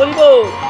হরিবল